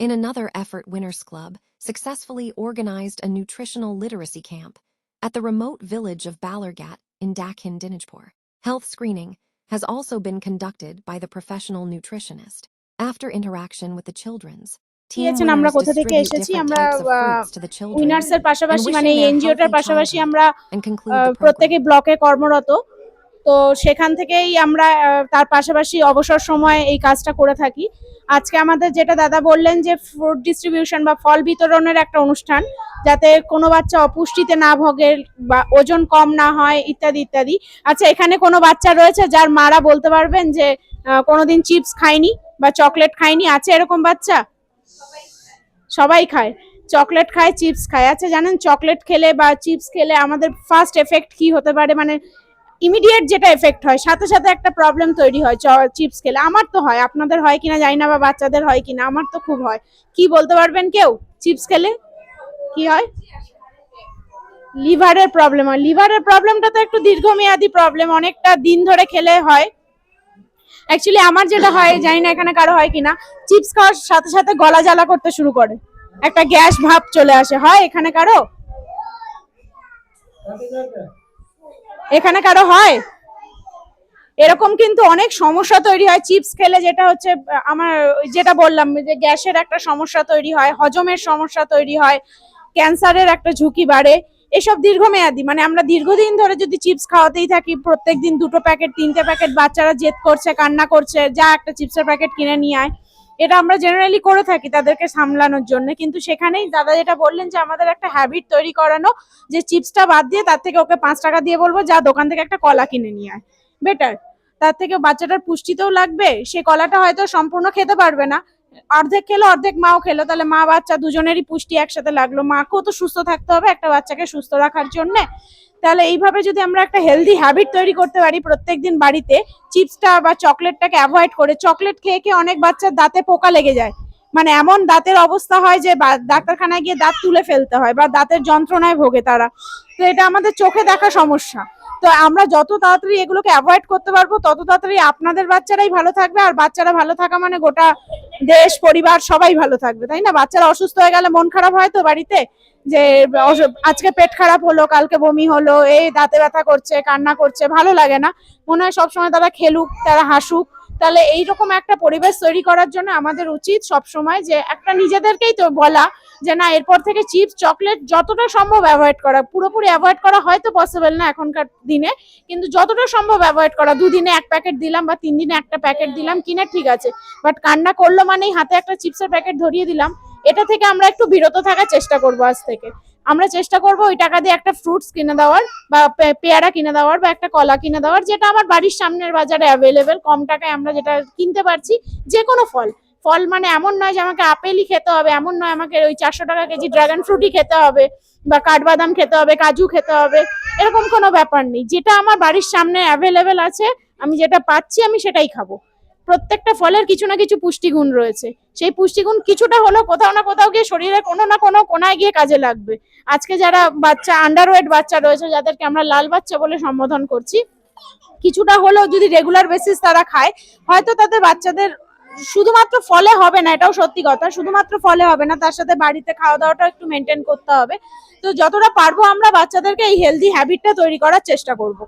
In another Effort Winners Club, successfully organized a nutritional literacy camp at the remote village of Balargat in Dakhin Dinajpur. Health screening has also been conducted by the professional nutritionist. After interaction with the children's, team দিয়েছেন আমরা winners কোথা থেকে distribute এসেছি different আমরা types of fruits to the children winners এর পাশাপাশি and মানে এই wishing their এনজিওটার healthy পাশাপাশি childhood আমরা and conclude ah, the program. প্রত্যেকে ব্লকে কর্মরত তো সেখান থেকেই আমরা তার পাশাপাশি অবসর সময় এই কাজটা করে থাকি। আজকে আমাদের যেটা দাদা বললেন যে ফ্রুট ডিস্ট্রিবিউশন বা ফল বিতরণের একটা অনুষ্ঠান, যাতে কোনো বাচ্চা অপুষ্টিতে না ভোগে বা ওজন কম না হয়, ইত্যাদি ইত্যাদি। আচ্ছা এখানে কোনো বাচ্চা রয়েছে যার মারা বলতে পারবেন যে কোনোদিন চিপস খায়নি বা চকলেট খায়নি? আছে এরকম বাচ্চা? সবাই খায়। চকলেট খায়, চিপস খায়। আচ্ছা জানেন, চকলেট খেলে বা চিপস খেলে আমাদের ফার্স্ট এফেক্ট কি হতে পারে? মানে ইমিডিয়েট যেটা এফেক্ট হয়, সাথে সাথে একটা প্রবলেম তৈরি হয় চিপস খেলে আমার তো হয়, আপনাদের হয় কিনা জানি না বা বাচ্চাদের হয় কিনা, আমার তো খুব হয়। কি বলতে পারবেন কেউ? চিপস খেলে কি হয়? লিভারের প্রবলেম হয়। লিভারের প্রবলেমটা তো একটু দীর্ঘমেয়াদী প্রবলেম অনেকটা দিন ধরে খেলে হয়। অ্যাকচুয়ালি আমার যেটা হয়, জানি না এখানে কারও হয় কিনা চিপস খাওয়ার সাথে সাথে গলা জ্বালা করতে শুরু করে। একটা গ্যাস ভাব চলে আসে। হয় এখানে কারও? এখানে কারও হয়? এরকম কিন্তু অনেক সমস্যা তৈরি হয়। চিপস খেলে যেটা হচ্ছে, আমার যেটা বললাম যে গ্যাসের একটা সমস্যা তৈরি হয়, হজমের সমস্যা তৈরি হয়, ক্যান্সারের একটা ঝুঁকি বাড়ে। এসব দীর্ঘমেয়াদী মানে আমরা দীর্ঘদিন ধরে যদি চিপস খাওয়াতেই থাকি, প্রত্যেকদিন দুটো প্যাকেট, তিনটে প্যাকেট বাচ্চারা জেদ করছে, কান্না করছে, যা একটা চিপসের প্যাকেট কিনে নিয়ে আয়। এটা আমরা জেনারেলি করে থাকি তাদেরকে সামলানোর জন্য। কিন্তু সেখানেই দাদা যেটা বললেন যে আমাদের একটা হ্যাবিট তৈরি করানো, যে চিপসটা বাদ দিয়ে তার থেকে ওকে পাঁচ টাকা দিয়ে বলব, যা দোকান থেকে একটা কলা কিনে নিয়ে আয়। বেটার তার থেকে বাচ্চাটার পুষ্টিতেও লাগবে, সে কলাটা হয়তো সম্পূর্ণ খেতে পারবে না। অর্ধেক খেলো, অর্ধেক মাও খেলো। তাহলে মা বাচ্চা দুজনেরই পুষ্টি একসাথে লাগল। মাকেও তো সুস্থ থাকতে হবে একটা বাচ্চাকে সুস্থ রাখার জন্য। তাহলে এইভাবে যদি আমরা একটা হেলদি হ্যাবিট তৈরি করতে পারি প্রত্যেকদিন বাড়িতে, চিপসটা বা চকলেটটাকে অ্যাভয়েড করে, চকলেট খেয়ে খেয়ে অনেক বাচ্চার দাঁতে পোকা লেগে যায়। মানে এমন দাঁতের অবস্থা হয় যে ডাক্তারখানায় গিয়ে দাঁত তুলে ফেলতে হয় বা দাঁতের যন্ত্রণায় ভোগে তারা। তো এটা আমাদের চোখে দেখা সমস্যা। তো আমরা যত তাড়াতাড়ি এগুলোকে অ্যাভয়েড করতে পারব, তত তাড়াতাড়ি আপনাদের বাচ্চারাই ভালো থাকবে। আর বাচ্চারা ভালো থাকা মানে গোটা দেশ, পরিবার, সবাই ভালো থাকবে, তাই না? বাচ্চারা অসুস্থ হয়ে গেলে মন খারাপ হয় তো বাড়িতে? যে আজকে পেট খারাপ হলো, কালকে বমি হলো, এই দাঁতে ব্যথা করছে, কান্না করছে, ভালো লাগে না। মনে হয় সবসময় তারা খেলুক, তারা হাসুক তাহলে এইরকম একটা পরিবেশ তৈরি করার জন্য আমাদের উচিত সবসময় যে একটা নিজেদেরকেই তো বলা যে না, এরপর থেকে চিপস, চকলেট যতটা সম্ভব অ্যাভয়েড করা। পুরোপুরি অ্যাভয়েড করা হয়তো পসিবল না এখনকার দিনে। কিন্তু যতটা সম্ভব অ্যাভয়েড করা। দুদিনে এক প্যাকেট দিলাম বা তিন দিনে একটা প্যাকেট দিলাম, কিনা ঠিক আছে। বাট কান্না করল মানেই হাতে একটা চিপসের প্যাকেট ধরিয়ে দিলাম। এটা থেকে আমরা একটু বিরত থাকার চেষ্টা করব আজ থেকে। আমরা চেষ্টা করব ওই টাকা দিয়ে একটা ফ্রুটস কিনে দেওয়ার বা পেয়ারা কিনে দেওয়ার বা একটা কলা কিনে দেওয়ার, যেটা আমার বাড়ির সামনের বাজারে অ্যাভেলেবেল কম টাকায় আমরা যেটা কিনতে পারছি যে কোনো ফল। ফল মানে এমন নয় যে আমাকে আপেলই খেতে হবে, এমন নয় আমাকে ওই চারশো টাকা কেজি ড্রাগন ফ্রুটই খেতে হবে বা কাঠবাদাম খেতে হবে, কাজু খেতে হবে, এরকম কোনো ব্যাপার নেই। যেটা আমার বাড়ির সামনে অ্যাভেলেবেল আছে, আমি যেটা পাচ্ছি আমি সেটাই খাব। প্রত্যেকটা ফলের কিছু না কিছু পুষ্টিগুণ রয়েছে। সেই পুষ্টিগুণ কিছুটা হলেও কোথাও না কোথাও গিয়ে শরীরে কোনো না কোনো কোনায় গিয়ে কাজে লাগবে। আজকে যারা বাচ্চা আন্ডারওয়েট বাচ্চা রয়েছে, যাদেরকে আমরা লাল বাচ্চা বলে সম্বোধন করছি, কিছুটা হলেও যদি রেগুলার বেসিস তারা খায়, হয়তো তাদের বাচ্চাদের শুধুমাত্র ফলে হবে না, এটাও সত্যি কথা, শুধুমাত্র ফলে হবে না, তার সাথে বাড়িতে খাওয়া দাওয়াটা একটু মেনটেন করতে হবে। তো যতটা পারব আমরা বাচ্চাদেরকে এই হেলদি হ্যাবিটটা তৈরি করার চেষ্টা করব।